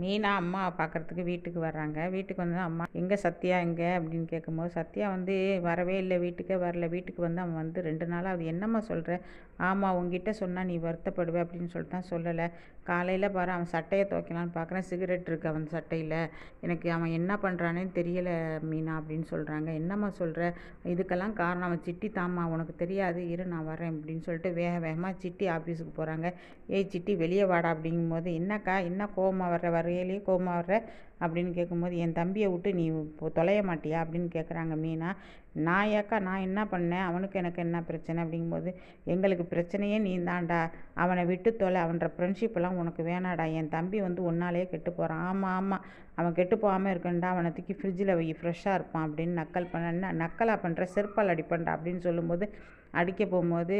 மீனா அம்மா பார்க்குறதுக்கு வீட்டுக்கு வர்றாங்க. வீட்டுக்கு வந்து அம்மா எங்கே சத்யா எங்கே? அப்படின்னு கேட்கும்போது சத்யா வந்து வரவே இல்லை வீட்டுக்கே வரல. வீட்டுக்கு வந்து அவன் வந்து ரெண்டு நாளாக அது என்னம்மா சொல்கிற ஆமாம் உங்ககிட்ட சொன்னால் நீ வருத்தப்படுவே அப்படின்னு சொல்லிட்டு தான் சொல்லலை. காலையில் பாரு அவன் சட்டையை துவைக்கலான்னு பார்க்குறேன் சிகரெட் இருக்குது அவன் சட்டையில். எனக்கு அவன் என்ன பண்ணுறானே தெரியலை மீனா அப்படின்னு சொல்கிறாங்க என்னம்மா சொல்கிற இதுக்கெல்லாம் காரணம் அவன் சிட்டி தாம்மா. உனக்கு தெரியாது. இரு நான் வரேன் அப்படின்னு சொல்லிட்டு வேக வேகமாக சிட்டி ஆஃபீஸுக்கு போகிறாங்க ஏய் சிட்டி வெளியே வாடா அப்படிங்கும்போது என்னக்கா என்ன கோபமாக வர்ற? ரியலி கோவமாக வர்ற அப்படின்னு கேட்கும்போது என் தம்பியை விட்டு நீ தொலைய மாட்டியா? அப்படின்னு கேட்குறாங்க மீனா. நான் ஏக்கா நான் என்ன பண்ணேன்? அவனுக்கு எனக்கு என்ன பிரச்சனை? அப்படிங்கும்போது எங்களுக்கு பிரச்சனையே நீ தான்டா அவனை விட்டு தொலை. அவன்ற ஃப்ரெண்ட்ஷிப்பெல்லாம் உனக்கு வேணாடா. என் தம்பி வந்து ஒன்னாலே கெட்டு போகிறான் ஆமாம் ஆமாம் அவன் கெட்டு போகாமல் இருக்கண்டா அவனை தூக்கி ஃப்ரிட்ஜில் வை ஃப்ரெஷ்ஷாக இருப்பான் அப்படின்னு நக்கல் பண்ண நக்கலாக பண்ணுற செருப்பால் அடிப்பண்டா அப்படின்னு சொல்லும்போது அடிக்க போகும்போது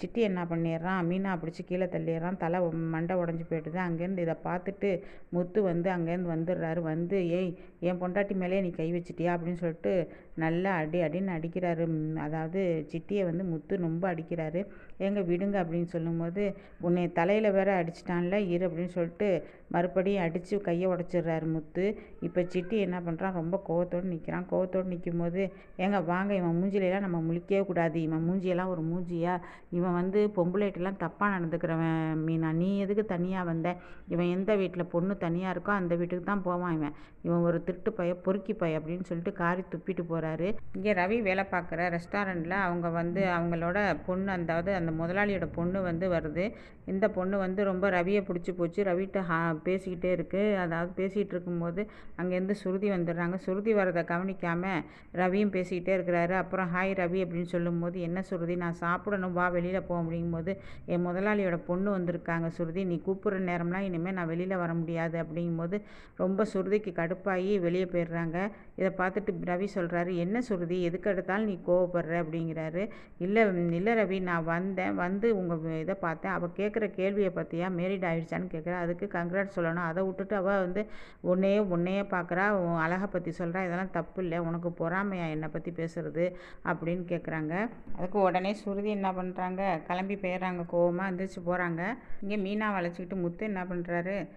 சிட்டி என்ன பண்ணிடுறான்? மீனாக பிடிச்சி கீழே தள்ளிடுறான். தலை மண்டை உடஞ்சி போயிடுது. அங்கேருந்து இதை பார்த்துட்டு முத்து வந்து அங்கேருந்து வந்துடுறாரு. வந்து ஏய் என் பொண்டாட்டி மேலே நீ கை வச்சிட்டியா? அப்படின்னு சொல்லிட்டு நல்லா அடி அடின்னு அடிக்கிறாரு. அதாவது சிட்டியை வந்து முத்து ரொம்ப அடிக்கிறாரு. ஏங்க விடுங்க அப்படின்னு சொல்லும்போது உன்னை தலையில் வேற அடிச்சிட்டான்ல இரு அப்படின்னு சொல்லிட்டு மறுபடியும் அடித்து கையை உடச்சிடுறாரு முத்து. இப்போ சிட்டி என்ன பண்ணுறான் ரொம்ப கோவத்தோடு நிற்கிறான் கோவத்தோடு நிற்கும் போது ஏங்க வாங்க இவன் மூஞ்சிலெல்லாம் நம்ம முழிக்கவே கூடாது. இவன் மூஞ்சியெல்லாம் ஒரு மூஞ்சியா? இவன் வந்து பொம்பளைட்டெல்லாம் தப்பாக நடந்துக்கிறவன் மீனா. நீ எதுக்கு தனியாக வந்த? இவன் எந்த வீட்டில் பொண்ணு தனியாக இருக்கோ அந்த வீட்டுக்கு தான் போவான் இவன். இவன் ஒரு திருட்டு பைய பொறுக்கி பைய அப்படின்னு சொல்லிட்டு காரி துப்பிட்டு போகிறாரு இங்கே ரவி வேலை பார்க்குற ரெஸ்டாரண்ட்டில் அவங்க வந்து அவங்களோட பொண்ணு அதாவது அந்த முதலாளியோட பொண்ணு வந்து வருது. இந்த பொண்ணு வந்து ரொம்ப ரவியை பிடிச்சி போச்சு. ரவிகிட்ட ஹா பேசிக்கிட்டே இருக்குது அதாவது பேசிகிட்டு இருக்கும்போது அங்கேருந்து சுருதி வந்துடுறாங்க. சுருதி வரதை கவனிக்காமல் ரவியும் பேசிக்கிட்டே இருக்கிறாரு. அப்புறம் ஹாய் ரவி அப்படின்னு சொல்லும்போது என்ன சுருதி? நான் சாப்பிடணும். வா வெளியில் போ அப்படிங்கும்போது என் முதலாளியோட பொண்ணு வந்திருக்காங்க சுருதி. நீ கூப்பிட்ற நேரம்லாம் இனிமேல் நான் வெளியில் வர முடியாது அப்படிங்கும்போது ரொம்ப சுருதிக்கு கடுப்பாகி வெளியே போயிடுறாங்க. இதை பார்த்துட்டு ரவி சொல்கிறாரு என்ன சுருதி எதுக்கு எடுத்தாலும் நீ கோவப்படுற? அப்படிங்கிறாரு. இல்லை இல்லை ரவி நான் வந்தேன். வந்து உங்கள் இதை பார்த்தேன். அவள் கேட்குற கேள்வியை பற்றியா மேரிட் ஆகிடுச்சான்னு கேட்குறா. அதுக்கு கங்க்ராட் சொல்லணும். அதை விட்டுட்டு அவள் வந்து உன்னையே உன்னையே பார்க்குறா. உன் அழகை பற்றி சொல்கிறா இதெல்லாம் தப்பு இல்லை. உனக்கு பொறாமையா என்னை பற்றி பேசுகிறது அப்படின்னு கேட்குறாங்க. அதுக்கு உடனே சுருதி என்ன பண்ணுறாங்க? கிளம்பி போயிடுறாங்க. கோவமாக எந்திரிச்சு போகிறாங்க இங்கே மீனா வளைச்சிக்கிட்டு முத்து என்ன பண்ணுறாரு?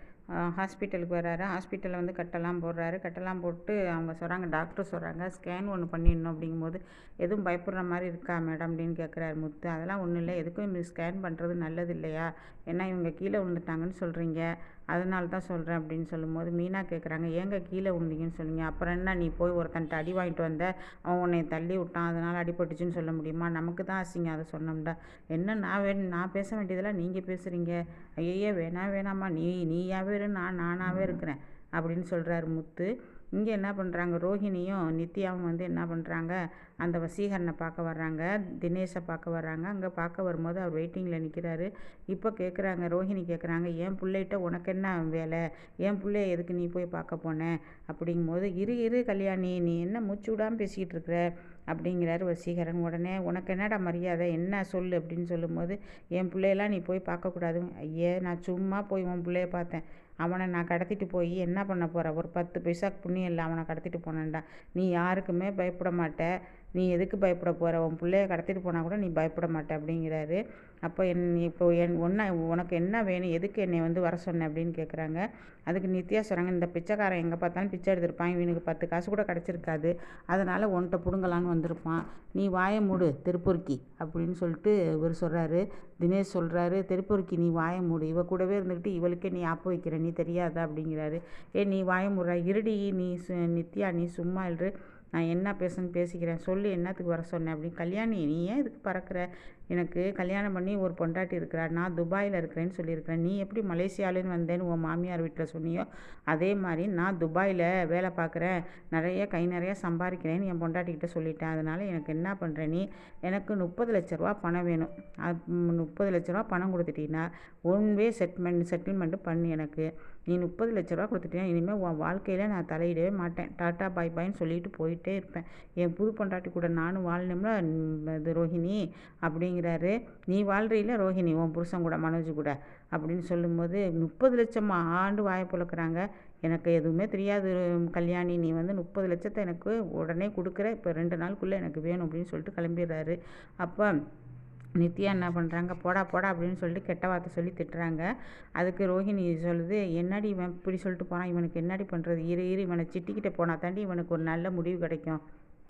ஹாஸ்பிட்டலுக்கு வர்றாரு ஹாஸ்பிட்டலில் வந்து கட்டெல்லாம் போடுறாரு. கட்டெல்லாம் போட்டு அவங்க சொல்கிறாங்க டாக்டர் சொல்கிறாங்க ஸ்கேன் ஒன்று பண்ணிடணும் அப்படிங்கும்போது எதுவும் பயப்படுற மாதிரி இருக்கா மேடம் அப்படின்னு கேட்குறாரு முத்து. அதெல்லாம் ஒன்றும் இல்லை. எதுக்கும் இவங்க ஸ்கேன் பண்ணுறது நல்லது இல்லையா? ஏன்னா இவங்க கீழே விழுந்துட்டாங்கன்னு சொல்கிறீங்க அதனால தான் சொல்கிறேன் அப்படின்னு சொல்லும்போது மீனா கேட்குறாங்க ஏங்க கீழே விழுந்தீங்கன்னு சொல்லுங்க அப்புறம் என்ன நீ போய் ஒருத்தன்ட்ட அடி வாங்கிட்டு வந்த? அவன் உன்னை தள்ளி விட்டான். அதனால் அடிபட்டுச்சுன்னு சொல்ல முடியுமா? நமக்கு தான் அசிங்கம் அதை சொன்னோம்டா. என்ன நான் வே நான் பேச வேண்டியதெல்லாம் நீங்கள் பேசுகிறீங்க ஐயையே வேணாம் வேணாம்மா. நீ நீயாவே இரு நான் நானாகவே இருக்கிறேன் அப்படின்னு சொல்கிறாரு முத்து. இங்கே என்ன பண்ணுறாங்க ரோஹிணியும் நித்யாவும் வந்து என்ன பண்ணுறாங்க அந்த வசீகரனை பார்க்க வர்றாங்க. தினேஷை பார்க்க வர்றாங்க. அங்கே பார்க்க வரும்போது அவர் வெயிட்டிங்கில் நிற்கிறாரு இப்போ கேட்குறாங்க ரோஹிணி கேட்குறாங்க என் பிள்ளைகிட்ட உனக்கு என்ன வேலை? என் பிள்ளைய எதுக்கு நீ போய் பார்க்க போனேன் அப்படிங்கும்போது இரு இரு கல்யாணி நீ என்ன மூச்சு விடாமல் பேசிக்கிட்டு இருக்கிற? அப்படிங்கிறாரு வசீகரன். உடனே உனக்கு என்னடா மரியாதை? என்ன சொல்லு? அப்படின்னு சொல்லும்போது என் பிள்ளையெல்லாம் நீ போய் பார்க்கக்கூடாது. ஐயே நான் சும்மா போய் உன் பிள்ளைய பார்த்தேன். அவனை நான் கடத்திட்டு போய் என்ன பண்ண போகிற ஒரு பத்து பைசா புண்ணியம் இல்லை அவனை கடத்திட்டு போனேன்டா. நீ யாருக்குமே பயப்பட மாட்ட. நீ எதுக்கு பயப்பட போகிற உன் பிள்ளைய கடத்திட்டு போனால் கூட நீ பயப்பட மாட்ட அப்படிங்கிறாரு. அப்போ என் இப்போ என் ஒன்றா உனக்கு என்ன வேணும்? எதுக்கு என்னை வந்து வர சொன்ன அப்படின்னு கேட்குறாங்க அதுக்கு நித்யா சொல்கிறாங்க இந்த பிச்சைக்காரன் எங்கே பார்த்தாலும் பிச்சை எடுத்திருப்பான். இவனுக்கு பத்து காசு கூட கிடச்சிருக்காது. அதனால் உன்கிட்ட பிடுங்கலான்னு வந்திருப்பான். நீ வாய மூடு திருப்பூர்க்கி அப்படின்னு சொல்லிட்டு இவர் சொல்கிறாரு தினேஷ் சொல்கிறாரு திருப்பூர்க்கி நீ வாயை மூடு. இவ கூடவே இருந்துக்கிட்டு இவளுக்கே நீ ஆப்பு வைக்கிற. நீ தெரியாதா? அப்படிங்கிறாரு. ஏ நீ வாய மூடுற. இருடி நீ நித்யா நீ சும்மா இரு. நான் என்ன பேசணும் பேசிக்கிறேன். சொல்லு என்னத்துக்கு வர சொன்னேன் அப்படின்னு. கல்யாணி நீ ஏன் இதுக்கு பறக்கிற? எனக்கு கல்யாணம் பண்ணி ஒரு பொண்டாட்டி இருக்கிறா நான் துபாயில் இருக்கிறேன்னு சொல்லியிருக்கிறேன். நீ எப்படி மலேசியாவிலேருந்து வந்தேன்னு உன் மாமியார் வீட்டில் சொன்னியோ? அதே மாதிரி நான் துபாயில் வேலை பார்க்குறேன். நிறைய கை நிறைய சம்பாதிக்கிறேன்னு என் பொண்டாட்டிக்கிட்ட சொல்லிட்டேன். அதனால் எனக்கு என்ன பண்ணுற நீ? எனக்கு முப்பது லட்ச ரூபா பணம் வேணும். முப்பது லட்ச ரூபா பணம் கொடுத்துட்டீங்கன்னா ஒன் வே செட்மெண்ட் செட்டில்மெண்ட்டு பண்ணு எனக்கு. நீ முப்பது லட்ச ரூபா கொடுத்துட்டியா? இனிமேல் உன் வாழ்க்கையில் நான் தலையிடவே மாட்டேன். டாட்டா பாய் பாய்ன்னு சொல்லிட்டு போயிட்டே இருப்பேன். என் புது பொண்டாட்டி கூட நானும் வாழணும்ல இது ரோஹிணி? அப்படிங்கிறாரு. நீ வாழ்றீல ரோஹிணி உன் புருஷன் கூட மனோஜ் கூட? அப்படின்னு சொல்லும்போது முப்பது லட்சமா? ஆண்டு வாயை பிளக்குறாங்க எனக்கு எதுவுமே தெரியாது கல்யாணி. நீ வந்து முப்பது லட்சத்தை எனக்கு உடனே கொடுக்குற. இப்போ ரெண்டு நாளுக்குள்ளே எனக்கு வேணும் அப்படின்னு சொல்லிட்டு கிளம்பிடுறாரு. அப்போ நித்யா என்ன பண்ணுறாங்க போடா போடா அப்படின்னு சொல்லிட்டு கெட்ட வார்த்தை சொல்லி திட்டுறாங்க. அதுக்கு ரோஹிணி சொல்லுது என்னடி இவன் இப்படி சொல்லிட்டு போனான் இவனுக்கு என்னடி பண்ணுறது இரு இரு இவனை சிட்டிக்கிட்ட போனால் தாண்டி இவனுக்கு ஒரு நல்ல முடிவு கிடைக்கும்.